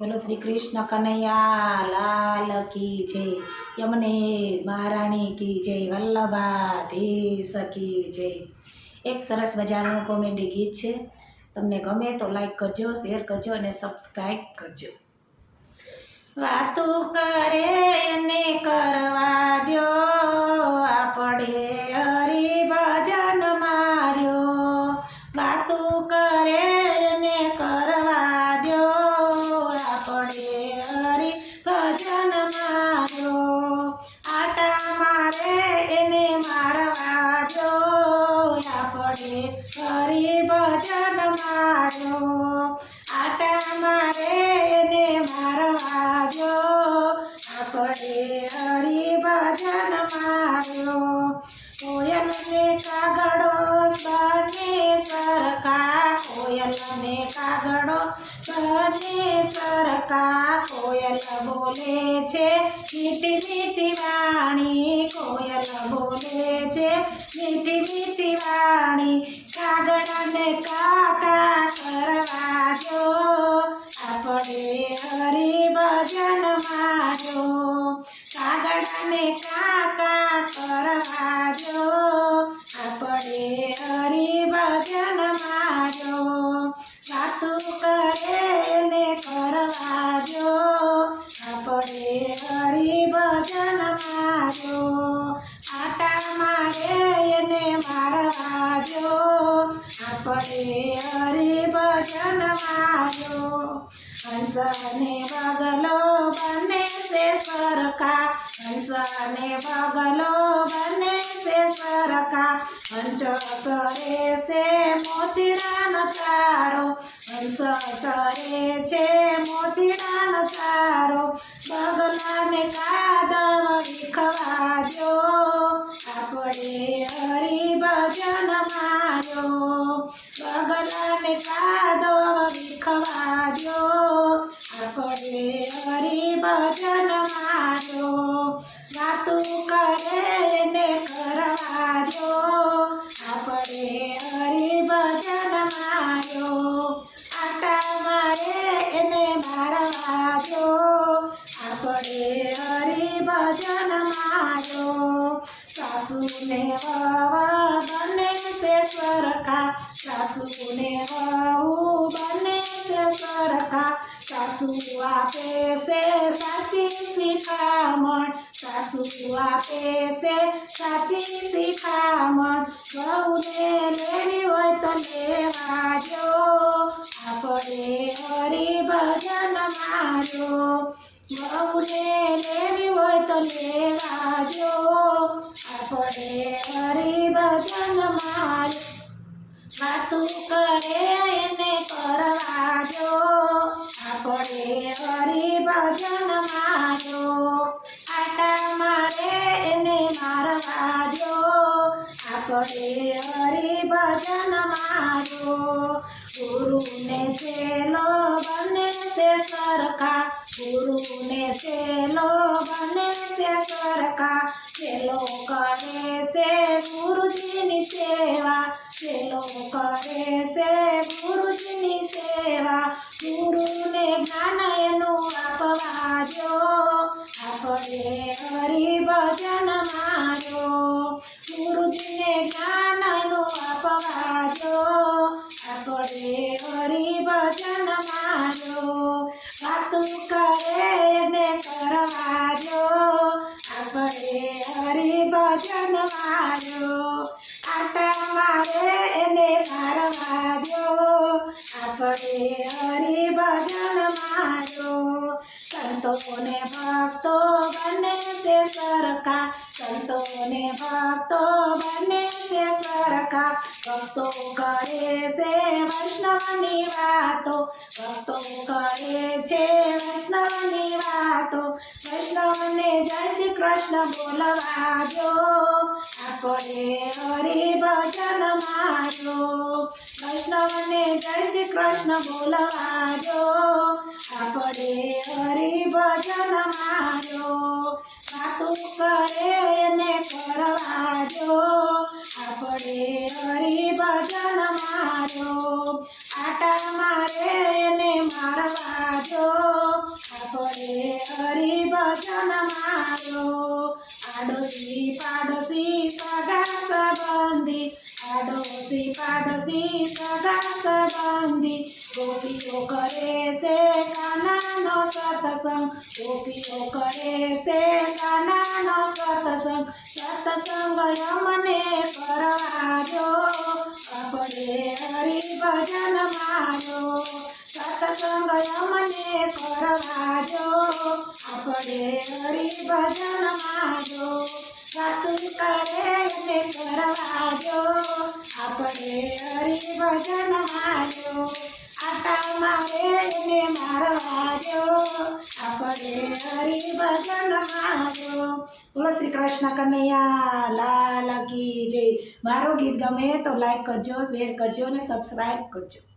બોલો શ્રી કૃષ્ણ કનૈયા, લાલ કી જય. યમને મહારાણી કી જય. વલ્લભાધીશ કી જય. એક સરસ મજાનું કોમેડી ગીત છે. તમને ગમે તો લાઈક કરજો શેર કરજો અને સબસ્ક્રાઈબ કરજો. વાતો કરે એને કરવા દ્યો. કોયલને કાગડો બને સરકાર કોયલ બોલે છે. મીઠી મીઠી વાણી કોયલ બોલે છે. મીઠી મીઠી વાણી કાગડાને આપણે હરિભજન મારો હંસને બગલો બને છે સરખા. હંસને બગલો બને છે સરખા. હંસ કરે છે મોતીડાનો તારો હંસ કરે છે મોતીડાનો ચારો. સાસુને વહુ બને છે સરખા સાસુને બને તે સરખા સાસુ સાચી શિખામણ સાસુ આપે સાચી શિખામણ વહુને લેવી હોય તો આપણે હરિભજન મારો વહુને લેવી હોય તો લેવા જો આપણે હરિભજન મારો વાતું કરે એને કરવા દો આપણે હરિભજન ચેલો બને છે સરખા ચેલો કરે છે ગુરુજીની સેવા સેલો કરે છે ગુરુજીની સેવા ગુરુને જ્ઞાન એનું આપવા જો આપણે હરિભજન સંતોને ભક્તો બને તે સરખા. સંતોને ભક્તો બને તે સરખા. ભક્તો કરે છે વૈષ્ણવની વાતો. ભક્તો કરે છે વૈષ્ણવની વાતો. વૈષ્ણવને જય શ્રી કૃષ્ણ બોલવા જો આપણે હરિભજન મારો વૈષ્ણવને જય શ્રી કૃષ્ણ બોલવા આપરે હરિભજન મારો વાતું કરે એને કરવાજો આપરે હરિભજન મારો આટા મારે એને મારવાજો આપરે હરિભજન મારો પાડોશી પાડોશી સગા સંબંધી પાડોશી પાડોશી સગા સત્સંગ ગોપીઓ કરે છે કાનાનો સત્સંગ સત્સંગ અમને કરવાજો આપણે હરિભજન મારો સત્સંગ અમને કરવા જો આપણે હરિભજન મારો સાતું કરે એને કરવા જો આપણે હરિભજન મારો શ્રી કૃષ્ણ કનૈયા. લાલ કી જય. મારું ગીત ગમે તો લાઈક કરજો શેર કરજો અને સબસ્ક્રાઈબ કરજો.